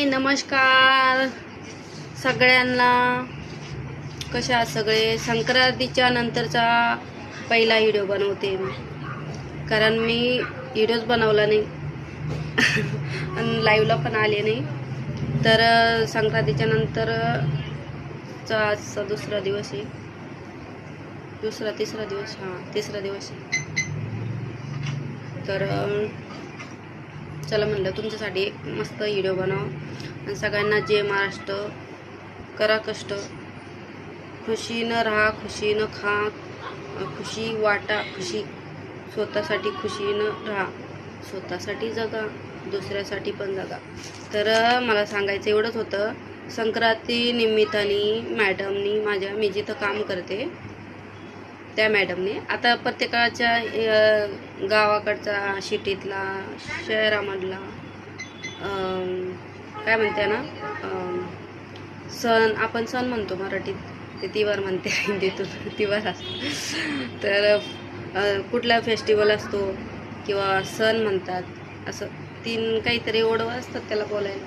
हाय नमस्कार. सगळ्यांना कशा सगळे? संक्रांतीच्या नंतरचा पहिला व्हिडिओ बनवते मी. कारण मी व्हिडिओच बनवला नाही. आणि लाईव्हला पण आले नाही. तर संक्रांतीच्या नंतरचा आजचा दुसरा दिवस आहे. दुसरा तिसरा दिवस हां तिसरा दिवस आहे. तर चला म्हणलं तुमच्यासाठी एक मस्त व्हिडिओ बनव. आणि सगळ्यांना जय महाराष्ट्र. करा कष्ट. खुशीनं राहा खुशीनं खा. खुशी वाटा खुशी. स्वतःसाठी खुशीनं राहा. स्वतःसाठी जगा दुसऱ्यासाठी पण जगा. तर मला सांगायचं एवढंच होतं. संक्रांती निमित्ताने मॅडमनी माझ्या मी जिथं काम करते त्या मॅडमने. आता प्रत्येकाच्या गावाकडचा सिटीतला शहरामधला काय म्हणते ना सण आपण सण म्हणतो मराठीत ते तिवार म्हणते हिंदीतून तिवार असतो. तर कुठला फेस्टिवल असतो किंवा सण म्हणतात असं तीन काहीतरी ओढवं असतात त्याला बोलायला.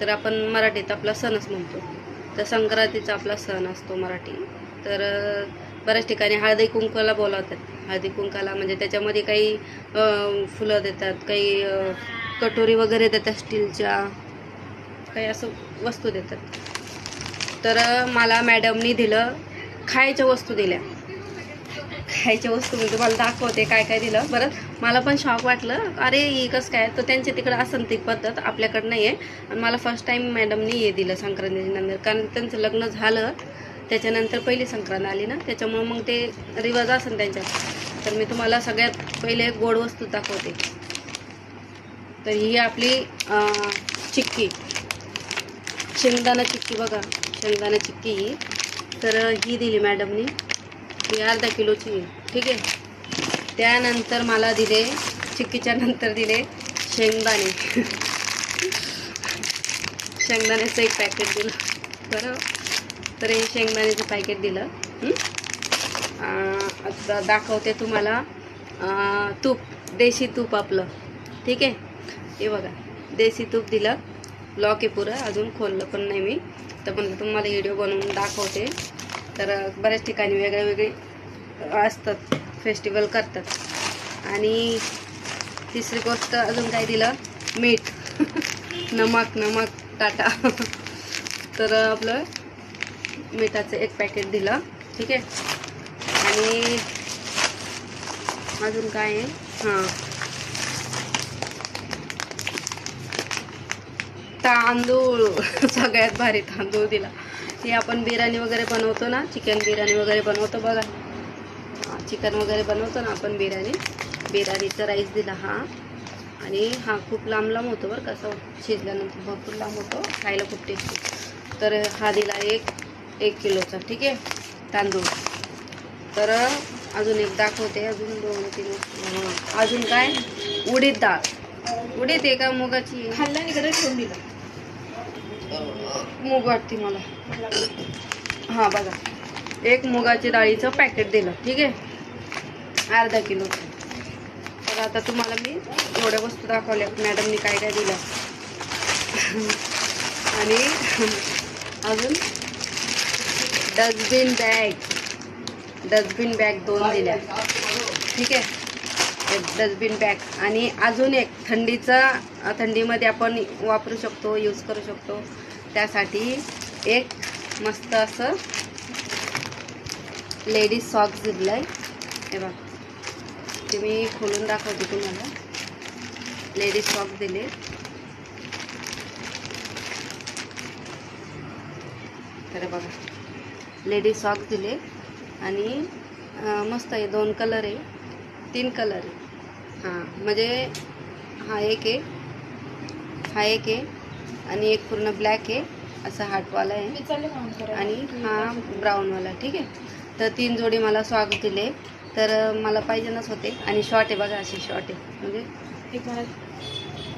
तर आपण मराठीत आपला सणच म्हणतो. तर संक्रांतीचा आपला सण असतो मराठी. तर बऱ्याच ठिकाणी हळदी कुंकाला बोलावतात. हळदी कुंकाला म्हणजे त्याच्यामध्ये काही फुलं देतात काही कटोरी वगैरे देतात स्टीलच्या काही असं वस्तू देतात. तर मला मॅडमनी दिलं खायच्या वस्तू दिल्या. खायच्या वस्तू मी तुम्हाला दाखवते काय काय दिलं. बरं मला पण शॉक वाटलं. अरे ही कसं काय? तर त्यांच्या तिकडं असं ती पद्धत आपल्याकडं नाही आहे आणि मला फर्स्ट टाईम मॅडमनी हे दिलं संक्रांतीनंतर कारण त्यांचं लग्न झालं. त्याच्यानंतर पहिली संक्रांत आली ना त्याच्यामुळं मग ते रिवाज असेल त्यांच्यात. तर मी तुम्हाला सगळ्यात पहिले गोड वस्तू दाखवते. तर ही आपली चिक्की. शेंगदाणा चिक्की बघा शेंगदाणा चिक्की ही. तर ही दिली मॅडमनी. ही अर्धा किलोची ठीक आहे? त्यानंतर मला दिले चिक्कीच्या नंतर दिले शेंगदाणे. शेंगदाण्याचं एक पॅकेट दिलं. बरं? तर हे शेंगदाण्याचं पॅकेट दिलं. आता दाखवते तुम्हाला. तूप देशी तूप आपलं. ठीक आहे? हे बघा देशी तूप दिलं. लॉक आहे पुरं अजून खोललं पण नाही मी. तर पण तुम्हाला व्हिडिओ बनवून दाखवते. तर बऱ्याच ठिकाणी वेगळे वेगळे असतात फेस्टिवल करतात. आणि तिसरी गोष्ट अजून काय दिलं? मीठ. नमक नमक टाटा. तर आपलं मिठाचं एक पॅकेट दिलं. ठीक आहे? आणि अजून काय आहे? हां. तांदूळ. सगळ्यात भारी तांदूळ दिला. हे आपण बिर्याणी वगैरे बनवतो ना? चिकन बिर्याणी वगैरे बनवतो बघा. चिकन वगैरे बनवतो ना आपण बिर्याणी. बिर्याणीचा राईस दिला हा. आणि हा खूप लांब लांब होतो बरं कसं शिजल्यानंतर भरपूर लांब होतो. खायला खूप टेस्टी तर हा दिला एक एक किलोचा ठीक आहे? तांदूळ. तर अजून एक दाखवते अजून दोन तीन. अजून काय? उडीद डाळ. उडीद आहे का मुगाची? खाल्ला इकडे ठेवून दिलं. मूग वाटते मला. हां बघा. एक मुगाची डाळीचं पॅकेट दिलं ठीक आहे? अर्धा किलो. तर आता तुम्हाला मी एवढ्या वस्तू दाखवल्या. मॅडमनी काय काय दिलं आणि अजून डस्टबिन बॅग. डस्टबिन बॅग दोन दिल्या. ठीक आहे? डस्टबिन बॅग आणि अजून एक थंडीचा थंडीमध्ये आपण वापरू शकतो यूज करू शकतो. त्यासाठी एक मस्त असं लेडीज सॉक्स दिलं आहे हे बघ. ते मी खोलून दाखवते तुम्हाला. लेडीज सॉक्स दिले. तर बघा. लेडीज सॉक्स दिले. आणि मस्त आहे दोन कलर आहे. तीन कलर आहे. हां म्हणजे हा एक आहे. हा एक आहे. आणि एक पूर्ण ब्लॅक आहे. असा हार्टवाला आहे. आणि हा ब्राऊनवाला ठीक आहे? तर तीन जोडी मला स्वागत दिले. तर मला पाहिजेनच होते. आणि शॉर्ट आहे बघा अशी शॉर्ट आहे. म्हणजे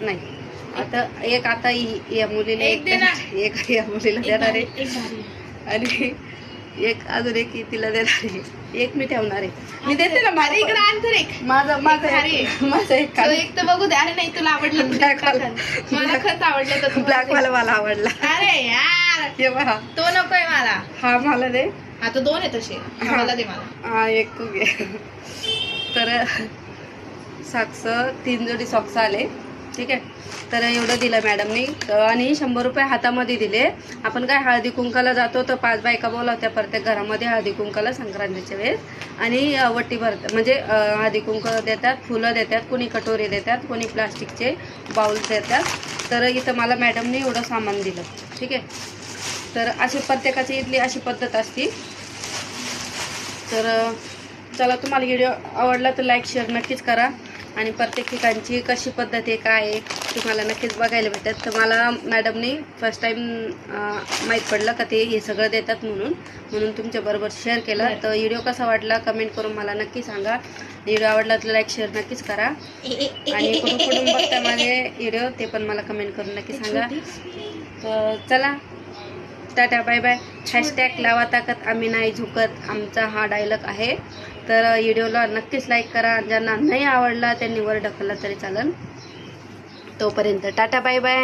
नाही. आता एक आता हि- या मुलीला एक या मुलीला देणार आहे. आणि एक अजून एक तिला देणार आहे. एक मी ठेवणार आहे. मी देते ना अरे माझं इकडे आण तर एक. माझं माझं एक- माझं एक. एक तर बघू दे. अरे नाही तुला आवडलं. खा. मला खरंच आवडलं तर ब्लॅक मला वाला मला आवडला. अरे यार. तो नकोय मला. हा मला दे. आता दोन आहे तसे हा. मला दे मला. हा एक तू घे. तर सॉक्स तीन जोडी सॉक्स आले. ठीक आहे? तर एवढं दिलं मॅडमनी. आणि शंभर रुपये हातामध्ये दिले. आपण काय हळदी कुंकाला जातो तर पाच बायका बोलावत्या प्रत्येक घरामध्ये हळदी कुंकाला संक्रांतीच्या वेळेस. आणि वट्टी भरतात म्हणजे हळदी कुंक देतात फुलं देतात कोणी कटोरी देतात कोणी प्लास्टिकचे बाउल्स देतात. तर इथं मला मॅडमनी एवढं सामान दिलं. ठीक आहे? तर अशी प्रत्येकाची इथली अशी पद्धत असती. तर चला तुम्हाला व्हिडिओ आवडला तर लाईक शेअर नक्कीच करा. आणि प्रत्येक ठिकाणची कशी पद्धत आहे काय आहे तुम्हाला नक्कीच बघायला भेटत तर मला मॅडमनी फर्स्ट टाईम माहीत पडलं का ते हे सगळं देतात म्हणून. म्हणून तुमच्याबरोबर शेअर केलं. तर व्हिडिओ कसा वाटला कमेंट करून मला नक्की सांगा. व्हिडिओ आवडला तर लाईक शेअर नक्कीच करा. आणि कुठून कुठून बघता माझे व्हिडिओ ते पण मला कमेंट करून नक्की सांगा. तर चला टाटा बाय बाय. हॅशटॅग लावा ताकद आम्ही नाही झुकत. आमचा हा डायलॉग आहे. तर व्हिडिओला नक्कीच लाईक करा. ज्यांना नाही आवडला त्यांनी वर ढकलला तरी चालेल. तोपर्यंत टाटा बाय बाय.